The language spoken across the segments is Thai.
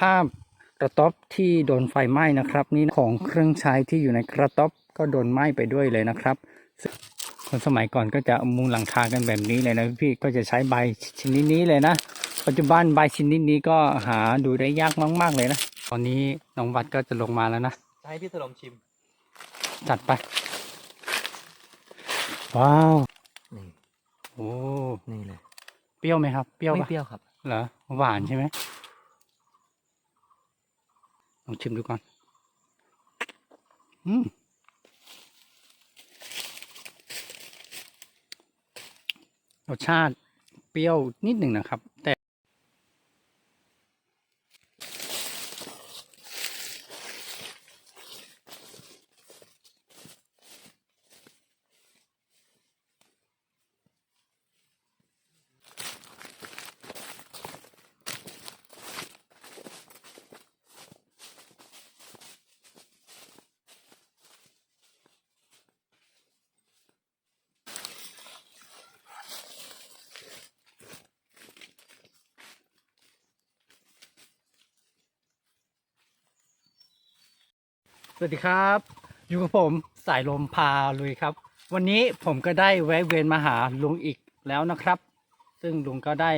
ภาพกระต๊อบที่โดนไฟไหม้นะครับ นี่ของเครื่องใช้ที่อยู่ในกระต๊อบก็โดนไหม้ไปด้วยเลยนะครับซึ่งคนสมัยก่อนก็จะเอามุงหลังคากันแบบนี้เลยนะพี่ก็จะใช้ใบชนิดนี้เลยนะปัจจุบันใบชนิดนี้ก็หาดูได้ยากมากๆเลยนะตอนนี้น้องวัดก็จะลงมาแล้วนะจะให้พี่สลมชิม จัดไป ว้าวนี่โอ้นี่เลย เปรี้ยวไหมครับ เปรี้ยวไม่ปะเปรี้ยวครับ เหรอหวานใช่ไหมล องชิมดูก่อน อืมรสชาติเปรี้ยวนิดหนึ่งนะครับ แต่ สวัสดีครับ อยู่กับผมสายลมพาลุยครับ วันนี้ผมก็ได้แวะเวียนมาหาลุงอีกแล้วนะครับ ซึ่งลุงก็ได้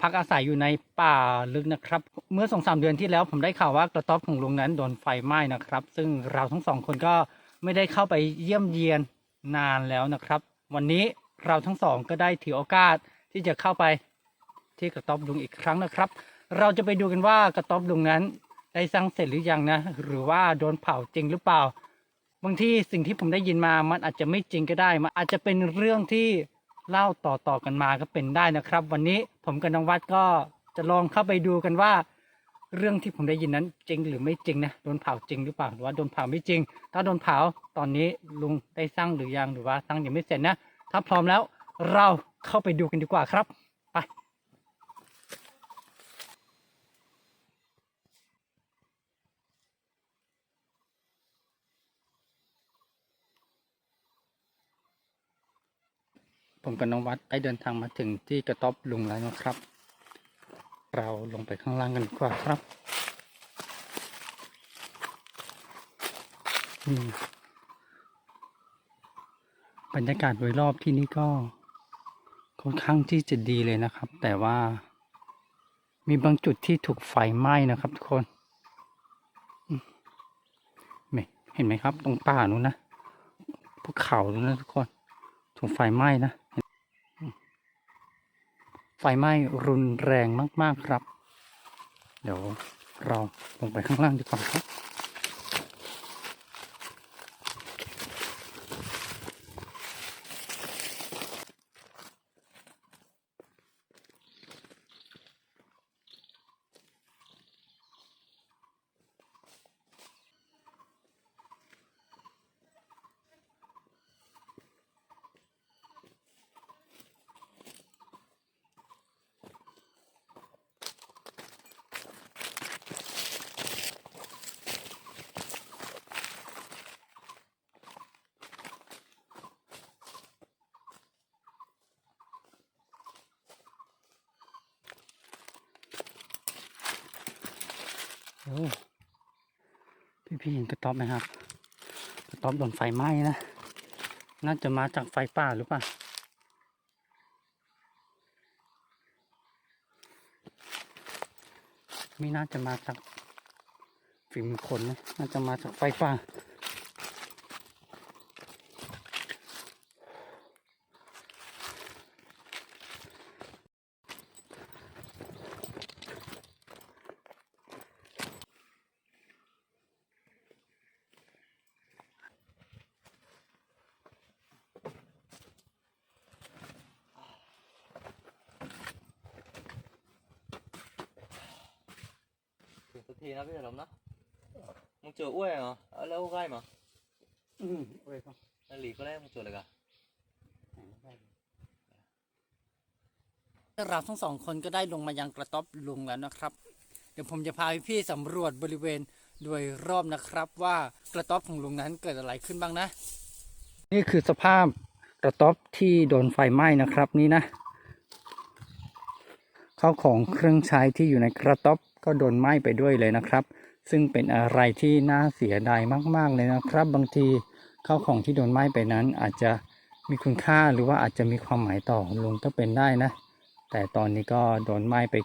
พักอาศัยอยู่ในป่าลึกนะครับ เมื่อสองสามเดือนที่แล้วผมได้ข่าวว่ากระต๊อบของลุงนั้นโดนไฟไหม้นะครับ ซึ่งเราทั้งสองคนก็ไม่ได้เข้าไปเยี่ยมเยียนนานแล้วนะครับ วันนี้เราทั้งสองก็ได้ถือโอกาสที่จะเข้าไปที่กระต๊อบลุงอีกครั้งนะครับ เราจะไปดูกันว่ากระต๊อบลุงนั้น ได้สร้างเสร็จหรือยังนะ หรือว่าโดนเผาจริงหรือเปล่า บางทีสิ่งที่ผมได้ยินมามันอาจจะไม่จริงก็ได้ มันอาจจะเป็นเรื่องที่เล่าต่อๆกันมาก็เป็นได้นะครับ วันนี้ผมกับน้องวัดก็จะลองเข้าไปดูกันว่า เรื่องที่ผมได้ยินนั้นจริงหรือไม่จริงนะโดนเผาจริงหรือเปล่าหรือว่าโดนเผาไม่จริง ถ้าโดนเผาตอนนี้ลุงได้สร้างหรือยังหรือว่าสร้างยังไม่เสร็จนะ ถ้าพร้อมแล้วเราเข้าไปดูกันดีกว่าครับ ผมกับน้องวัดได้เดินทางมาถึงที่กระต๊อบลุงแล้วนะครับ เราลงไปข้างล่างกันดีกว่าครับบรรยากาศโดยรอบที่นี่ก็ค่อนข้างที่จะดีเลยนะครับ แต่ว่ามีบางจุดที่ถูกไฟไหม้นะครับทุกคนเห็นไหมครับ ตรงป่านู้นนะภูเขานู้นนะทุกคนถูกไฟไหม้นะ ไฟไหม้รุนแรงมาก ๆ ครับ เดี๋ยวเราลงไปข้างล่างดีกว่าครับ โอ้พี่พี่เห็นกระต๊อบไหมครับ กระต๊อบโดนไฟไหม้นะ น่าจะมาจากไฟป่าหรือเปล่าไม่น่าจะมาจากฝีมือคนนะ น่าจะมาจากไฟป่า ถึงสักทีนะพี่สลมนะมึงเจออ้วยเหรอเอาแล้วใกล้มาอืมโอเคครับนั่นหลีก็ได้มึงเจออะไรกันเราทั้งสองคนก็ได้ลงมายังกระต๊อบลุงแล้วนะครับ เดี๋ยวผมจะพาพี่ๆสำรวจบริเวณโดยรอบนะครับ ว่ากระต๊อบของลุงนั้นเกิดอะไรขึ้นบ้างนะ นี่คือสภาพกระต๊อบที่โดนไฟไหม้นะครับนี่นะข้าวของเครื่องใช้ที่อยู่ในกระต๊อบ ก็โดนไหม้ไปด้วยเลยนะครับ ซึ่งเป็นอะไรที่น่าเสียดายมาก ๆเลยนะครับ บางทีข้าวของที่โดนไหม้ไปนั้น อาจจะมีคุณค่าหรือว่าอาจจะมีความหมายต่อลุงก็เป็นได้นะ แต่ตอนนี้ก็โดนไหม้ไป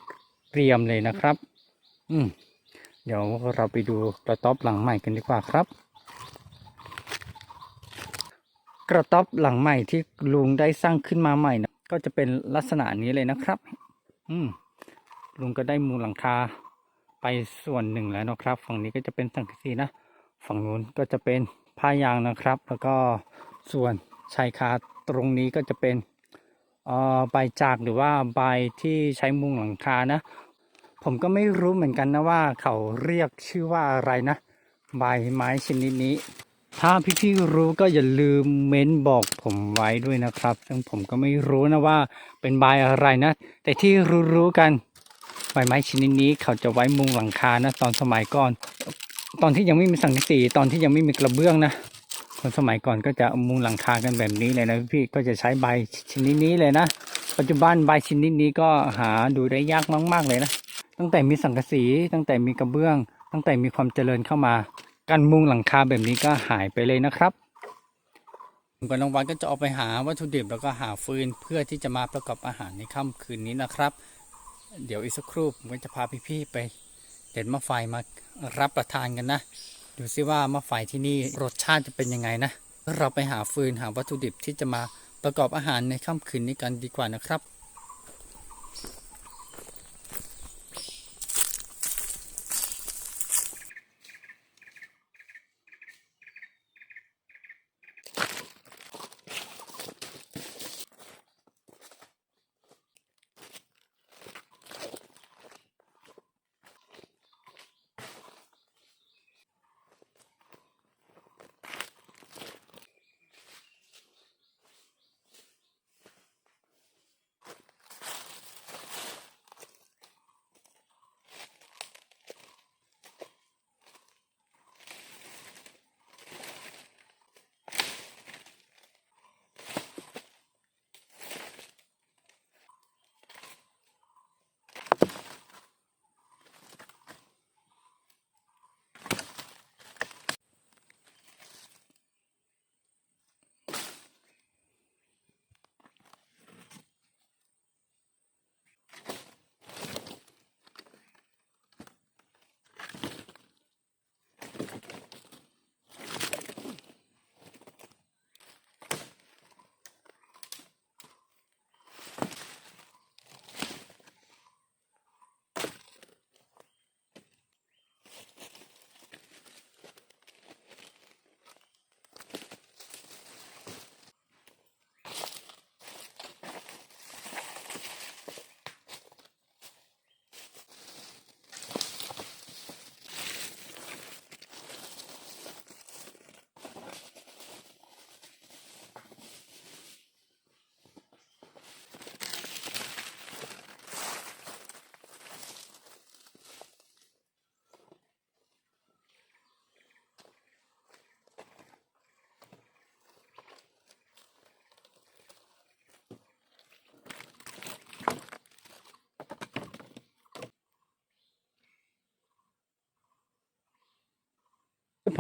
เกรียมเลยนะครับ อืมเดี๋ยวเราไปดูกระต๊อบหลังใหม่กันดีกว่าครับ กระต๊อบหลังใหม่ที่ลุงได้สร้างขึ้นมาใหม่นะก็จะเป็นลักษณะนี้เลยนะครับ อืมลุงก็ได้มุงหลังคา ไปส่วนหนึ่งแล้วนะครับ ฝั่งนี้ก็จะเป็นสังกะสีนะ ฝั่งนู้นก็จะเป็นผ้ายางนะครับ แล้วก็ส่วนชายคาตรงนี้ก็จะเป็นอ่อใบจากหรือว่าใบที่ใช้มุงหลังคานะ ผมก็ไม่รู้เหมือนกันนะว่าเขาเรียกชื่อว่าอะไรนะ ใบไม้ชนิดนี้ ถ้าพี่ๆรู้ก็อย่าลืมเม้นบอกผมไว้ด้วยนะครับ ซึ่งผมก็ไม่รู้นะว่าเป็นใบอะไรนะ แต่ที่รู้ๆกัน ใบไม้ชนิดนี้เขาจะไว้มุงหลังคานะ ตอนสมัยก่อน ตอนที่ยังไม่มีสังกะสีตอนที่ยังไม่มีกระเบื้องนะคนสมัยก่อนก็จะมุงหลังคากันแบบนี้เลยนะพี่ก็จะใช้ใบชนิดนี้เลยนะ ปัจจุบันใบชนิดนี้ก็หาดูได้ยากมาก ๆเลยนะ ตั้งแต่มีสังกะสีตั้งแต่มีกระเบื้อง ตั้งแต่มีความเจริญเข้ามาการมุงหลังคาแบบนี้ก็หายไปเลยนะครับผมกับน้องวันก็จะออกไปหาวัตถุดิบแล้วก็หาฟืนเพื่อที่จะมาประกอบอาหารในค่ำคืนนี้นะครับ เดี๋ยวอีกสักครู่ผมก็จะพาพี่ๆไปเด็ดมะไฟมารับประทานกันนะดูซิว่ามะไฟที่นี่รสชาติจะเป็นยังไงนะเราไปหาฟืนหาวัตถุดิบที่จะมาประกอบอาหารในค่ำคืนนี้กันดีกว่านะครับ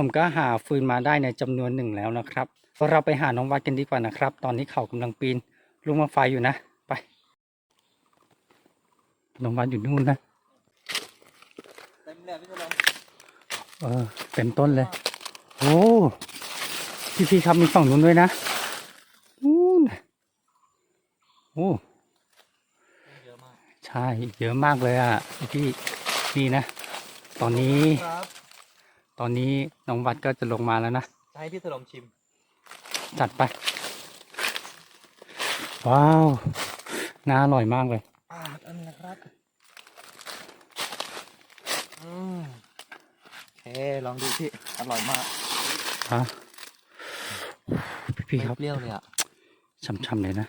ผมก็หาฟืนมาได้ในจำนวนหนึ่งแล้วนะครับ เราไปหาน้องวัดกันดีกว่านะครับ ตอนนี้เขากำลังปีนลุงมาไฟอยู่นะ ไป น้องวัดอยู่นู่นนะเต็มเลยพี่ฉลองเออเต็มต้นเลย โอ้พี่พี่ๆครับมีฝั่งนู้นด้วยนะนู่นโอ้ใช่ เยอะมากเลยอะพี่นี่นะ ตอนนี้ ตอนนี้น้องวัดก็จะลงมาแล้วนะจะให้พี่ฉลองชิม จัดไป ว้าวน่าอร่อยมากเลยอ่าอันนะครับอืมโอเคลองดูพี่ อร่อยมากฮะพี่ๆครับไม่เปรี้ยวเลยอะช่ำๆเลยนะ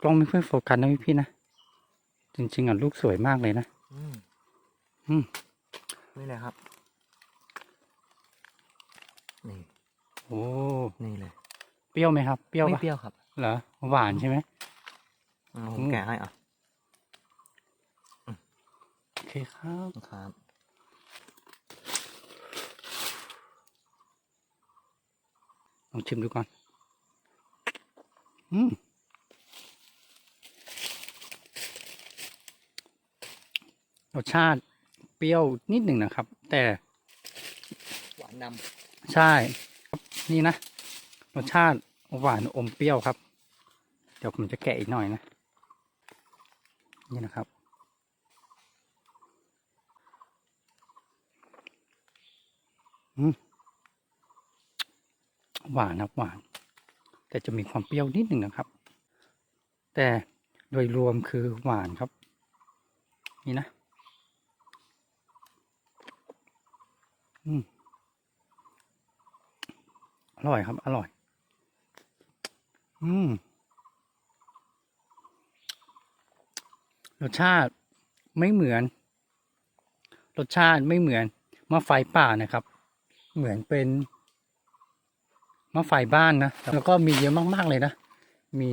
กล้องไม่ค่อยโฟกัสนะพี่ๆนะ จริงๆอะลูกสวยมากเลยนะ อืมอืมนี่เลยครับ นี่โอ้นี่เลยเปรี้ยวไหมครับ เปรี้ยวไม่ปะเปรี้ยวครับเหรอหวานใช่ไหม อ่าผอืมม แกะให้อะเคครับครับ ลองชิมดูก่อน อืมรสชาติเปรี้ยวนิดหนึ่งนะครับ แต่หวานน ใช่นี่นะรสชาติหวานอมเปรี้ยวครับ เดี๋ยวผมจะแกะอีกหน่อยนะ นี่นะครับอืมหวานนะหวาน แต่จะมีความเปรี้ยวนิดหนึ่งนะครับ แต่โดยรวมคือหวานครับ นี่นะ อืม อร่อยครับ อร่อย อืม รสชาติไม่เหมือน รสชาติไม่เหมือนมะไฟป่านะครับ เหมือนเป็นมะไฟบ้านนะ แล้วก็มีเยอะมาก ๆ เลยนะ มี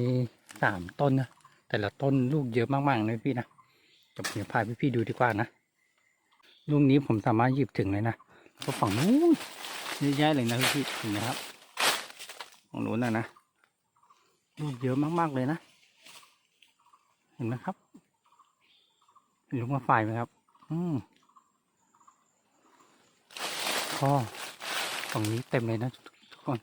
สามต้นนะ แต่ละต้นลูกเยอะมากๆเลยพี่นะจะผมจะพาพี่ๆดูดีกว่านะ ลูกนี้ผมสามารถหยิบถึงเลยนะก็ฝั่งนู้นเยอะแยะเลยนะพี่เห็นไหมครับ ของนู้นนะนะลูกเยอะมาก ๆ เลยนะ เห็นไหมครับเห็นลูกมาฝ่ายไหมครับ อืมก็ฝั่งนี้เต็มเลยนะทุกคน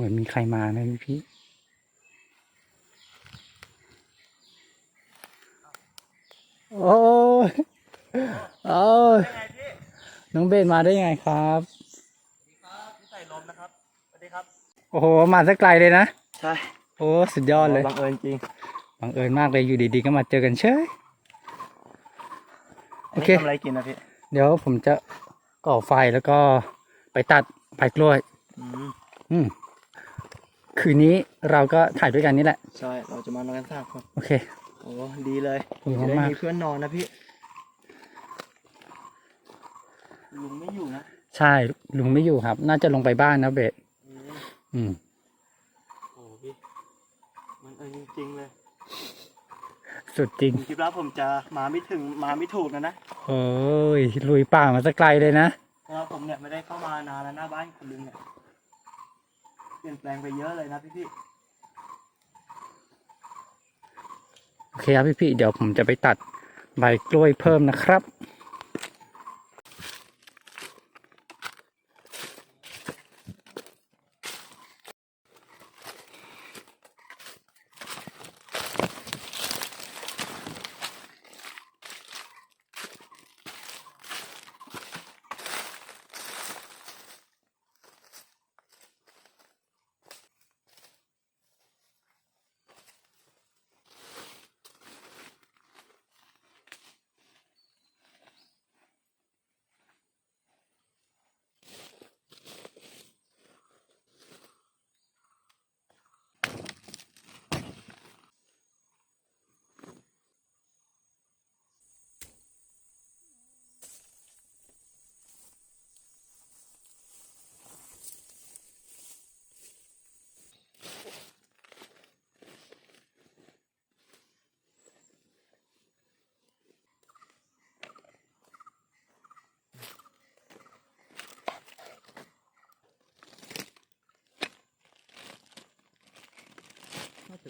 เหมือนมีใครมานะพี่พี่โอ้ยโอ้ยน้องเบนมาได้ยังไงครับครับพี่ใส่ลมนะครับสวัสดีครับ โอ้โห มาสักไกลเลยนะ ใช่ โอ้ สุดยอดเลย บังเอิญจริง บังเอิญมากเลย อยู่ดีๆ ก็มาเจอกันเชยโอเคทำอะไรกินนะพี่ เดี๋ยวผมจะก่อไฟแล้วก็ไปตัดไผ่กล้วย อืมอืม คืนนี้เราก็ถ่ายด้วยกันนี่แหละ ใช่ เราจะมานอนกันสามคนโอเค โอ้ดีเลยขอบคุณจะได้มาก มีเพื่อนนอนนะพี่ ลุงไม่อยู่นะใช่ลุงไม่อยู่ครับ น่าจะลงไปบ้านนะเบสอืมอืม โอ้พี่ มันเอิญจริงๆเลย สุดจริงผมคิดว่าผมจะมาไม่ถึงมาไม่ถูกนะนะโอ้ยลุยป่ามาสักไกลเลยนะ เพราะว่าผมเนี่ยไม่ได้เข้ามานานแล้วหน้าบ้านคุณลุงเนี่ย เปลี่ยนแปลงไปเยอะเลยนะพี่พี่โอเคครับพี่พี่เดี๋ยวผมจะไปตัดใบกล้วยเพิ่มนะครับ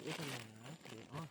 ริศนาหรืออ๋อ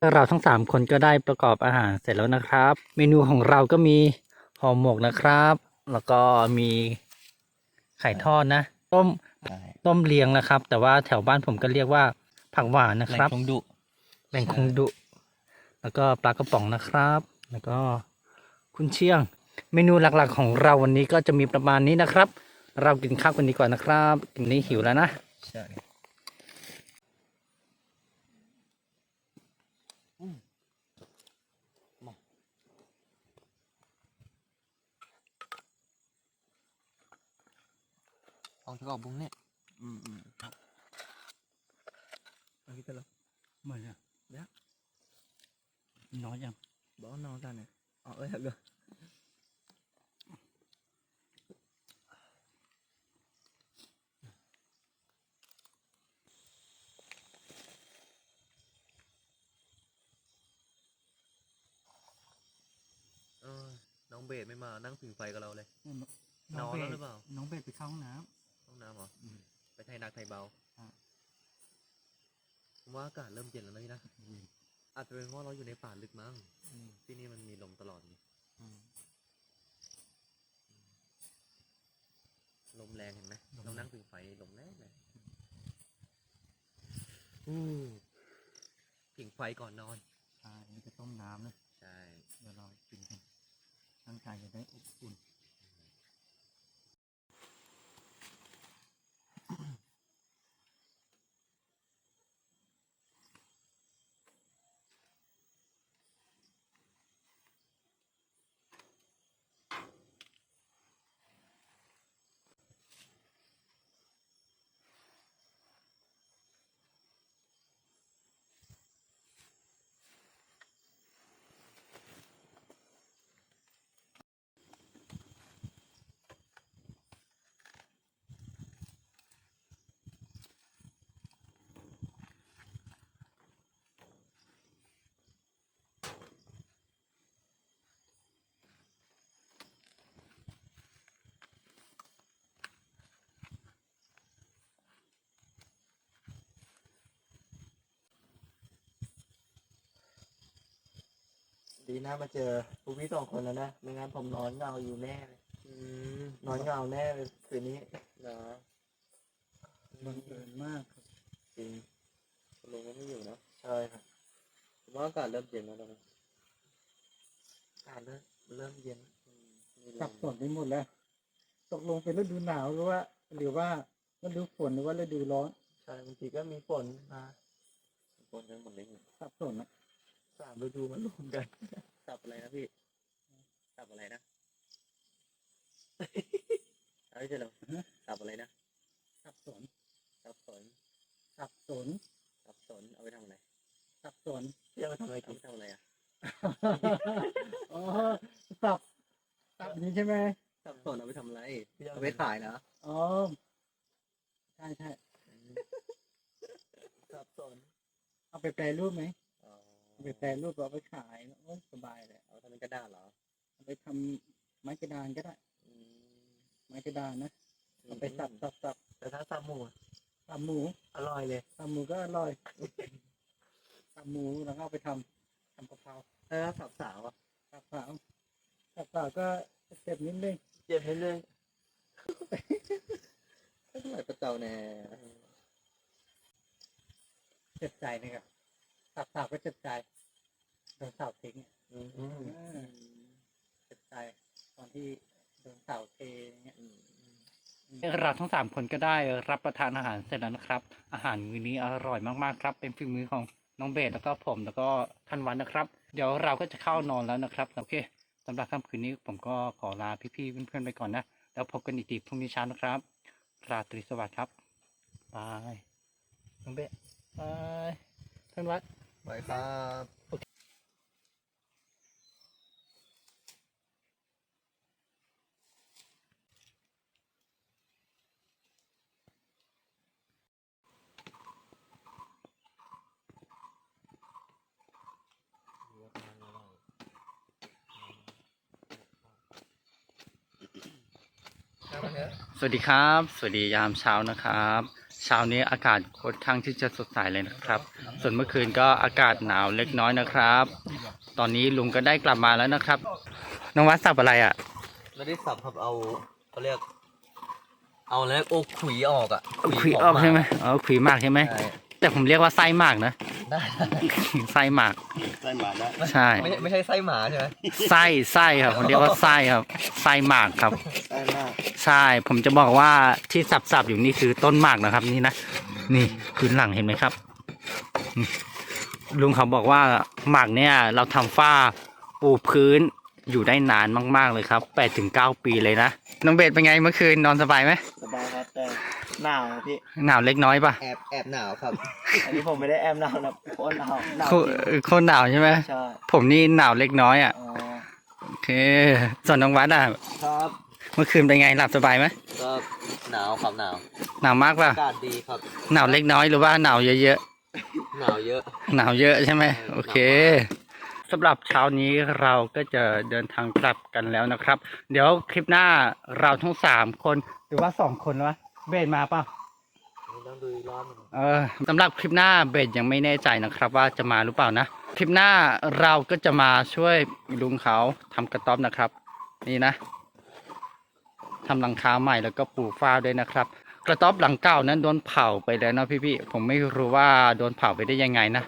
เราทั้งสามคนก็ได้ประกอบอาหารเสร็จแล้วนะครับ เมนูของเราก็มีห่อหมกนะครับ แล้วก็มีไข่ทอดนะ ต้มใช่ต้มเลียงนะครับ แต่ว่าแถวบ้านผมก็เรียกว่าผักหวานนะแหล่คงรับคงดุแหล่งคงดุ แล้วก็ปลากระป๋องนะครับ แล้วก็คุณเชียง เมนูหลักๆของเราวันนี้ก็จะมีประมาณนี้นะครับ เรากินข้าวกันดีกว่านะครับทีนี้หิวแล้วนะใช่อืมมา เอาตะกอบบุ้งเนี่ยอืมอืมครับเอาคิดไปแล้วเหมือนอะน้อยยังบอกว่าน้องกันเนี่ยอ๋อเอ้ยครับเดี๋ยวเออน้องเบสไม่มานั่งผิงไฟกับเราเลย นอนแล้วหรือเปล่า น้องเบสไปเข้าห้องน้ห้ องน้ำเหรออืมไปไทยหนักไทยเบาอ่าผมว่าอากาศเริ่มเย็นแล้วนะพี่นะำอาจจะเป็นเพราะเราอยู่ในป่าลึกมั้งที่นี่มันมีลมตลอดนี่ลมแรงเห็นไหมเรานั่งผิงไฟลมแรงเลยอู้ผิงไฟก่อนนอน ใช่นี่จะต้มน้ำนะ ใช่ เดี๋ยวเรากินกันร่างกายจะได้อบอุ่น ดีนะมาเจอพวกพี่สองคนแล้วนะ ไม่งั้นผมนอนเหงาอยู่แน่เลยนอนเหงาแน่เลยคืนนี้นะบังเอิญมากครับจริงคุณลุงก็ไม่อยู่นะใช่ครับผมว่าอากาศเริ่มเย็นแล้วนะอากาศเริ่มเริ่มเย็นอืมมีลมสับสนไปหมดแล้ว ตกลงเป็นฤดูหนาวหรือว่า หรือว่าฤดูฝนหรือว่าฤดูร้อนใช่บางทีก็มีฝนมาฝนกันหมดเลยเนี่ยสับสนอะ สามฤดูมันรวมกันสับอะไรนะพี่สับอะไรนะเอาไม่ใช่เหรอสับอะไรนะสับสนสับสนสับสนสับสนเอาไปทำอะไรสับสนพี่เอาไปทำอะไรกินทำอะไรอะอ๋อสับสับนี้ใช่ไหมสับสนเอาไปทำอะไรพี่เอาไปขายนะอ๋อใช่ใช่สับสนเอาไปแปรรูปไหมอ๋อเอาไป แปรรูปเอาไปขายโอ้ยสบายเลยเอาทำเป็นกระดาษเหรอเอาไปทำไม้กระดานก็ได้ อืมไม้กระดานนะเอาไปสับสับสับแต่ถ้าสับหมูอะสับหมูอร่อยเลย สับหมูก็อร่อยสับหมูแล้วก็เอาไปทำทำกะเพราแต่ถ้าสับสาวอะสับสาวสับสาวก็เจ็บนิดนึงเจ็บนิดนึงเท่าไหร่ประเจ้าแน่เจ็บใจนะครับสับสาวก็เจ็บใจ โดนสาวทิ้งอะอืมเจ็บใจตอนที่โดนสาวเทอย่างเงี้ยอืมเราทั้งสามคนก็ได้รับประทานอาหารเสร็จแล้วนะครับ อาหารมื้อนี้อร่อยมากๆครับ เป็นฝีมือของน้องเบสแล้วก็ผมแล้วก็ท่านวันนะครับ เดี๋ยวเราก็จะเข้านอนแล้วนะครับโอเคสำหรับค่ำคืนนี้ผมก็ขอลาพี่ๆเพื่อนๆไปก่อนนะแล้วพบกันอีกทีพรุ่งนี้เช้านะครับ ราตรีสวัสดิ์ครับบายน้องเบสบายท่านวัดไปครับ สวัสดีครับ สวัสดียามเช้านะครับเช้านี้อากาศค่อนข้างที่จะสดใสเลยนะครับ ส่วนเมื่อคืนก็อากาศหนาวเล็กน้อยนะครับ ตอนนี้ลุงก็ได้กลับมาแล้วนะครับน้องวัดสับอะไรอะไม่ได้สับครับเอาเขาเรียก เอาแล้วโอ้ขุยออกอะขุยออกใช่ไหมอ๋อขุยหมากใช่ไหมใช่แต่ผมเรียกว่าไส้หมากนะ ได้ไส้หมากไส้หมาได้ใช่ ไม่ใช่ไม่ใช่ไส้หมาใช่ไหมไส้ไส้ครับผมเรียกว่าไส้ครับ ไส้หมากครับ ไส้มากใช่ ผมจะบอกว่าที่สับๆอยู่นี่คือต้นหมากนะครับ นี่นะ นี่พื้นหลังเห็นไหมครับนี่ลุงเขาบอกว่าหมากเนี่ย เราทำฝ้าปูพื้นอยู่ได้นานมากๆเลยครับแปดถึงเก้าปีเลยนะ น้องเบสเป็นไงเมื่อคืนนอนสบายไหมสบายครับแต่ หนาวนะพี่หนาวเล็กน้อยปะแอบแอบหนาวครับ อันนี้ผมไม่ได้แอมหนาวนะโคตรหนาวหนาวโคจริงโคนหนาวใช่ไหมใช่ผมนี่หนาวเล็กน้อยอะอ๋อโอเคส่วนน้องวัดอะครับเมื่อคืนเป็นไงหลับสบายไหมก็หนาวครับหนาวหนาวมากป่ะอากาศดีครับ หนาวเล็กน้อยหรือว่าหนาวเยอะหนาวเยอะ ๆหนาวเยอะใช่ไหมเออโอเคสำหรับเช้านี้เราก็จะเดินทางกลับกันแล้วนะครับ เดี๋ยวคลิปหน้าเราทั้งสามคนหรือว่าสองคนวะ เบสมาเปล่ะนี่ต้องดูรอบเออสำหรับคลิปหน้าเบสยังไม่แน่ใจนะครับ ว่าจะมาหรือเปล่านะ คลิปหน้าเราก็จะมาช่วยลุงเขาทำกระต๊อบนะครับ นี่นะทำหลังคาใหม่แล้วก็ปลูกฟ้าด้วยนะครับกระต๊อบหลังเก่านั้นโดนเผาไปแล้วนะพี่ๆผมไม่รู้ว่าโดนเผาไปได้ยังไงนะ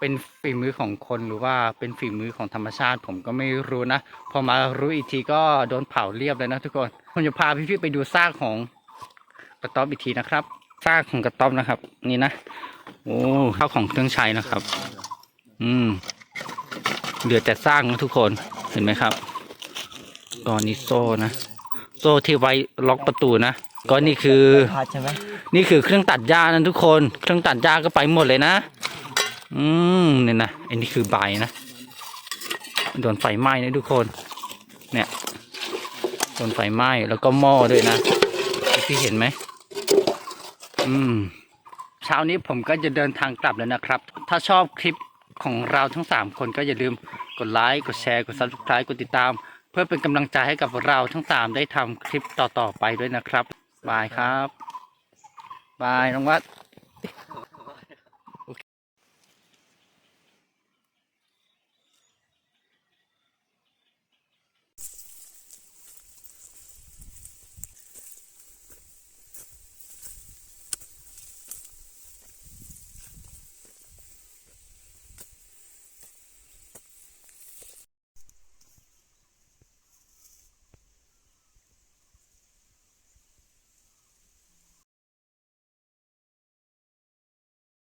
เป็นฝีมือของคนหรือว่าเป็นฝีมือของธรรมชาติ ผมก็ไม่รู้นะ พอมารู้อีกทีก็โดนเผาเรียบเลยนะทุกคน ผมจะพาพี่ๆไปดูซากของ กระต๊อบอีกทีนะครับซากของกระต๊อบนะครับ นี่นะโอ้ข้าวของเครื่องใช้นะครับ อืมเหลือแต่ซากนะทุกคนเห็นไหมครับก็นี่โซ่นะโซ่ที่ไว้ล็อกประตูนะก็นี่คือนี่คือเครื่องตัดหญ้านะทุกคน เครื่องตัดหญ้าก็ไปหมดเลยนะ อืมเนี่ยนะอันนี้คือใบนะโดนไฟไหม้นะทุกคน เนี่ยโดนไฟไหม้แล้วก็หม้อด้วยนะพี่เห็นไหม อืมเช้านี้ผมก็จะเดินทางกลับแล้วนะครับ ถ้าชอบคลิปของเราทั้งสามคนก็อย่าลืมกดไลค์กดแชร์กด subscribe กดติดตาม เพื่อเป็นกำลังใจให้กับเราทั้งสามได้ทำคลิปต่อๆไปด้วยนะครับบายครับบายน้องวัด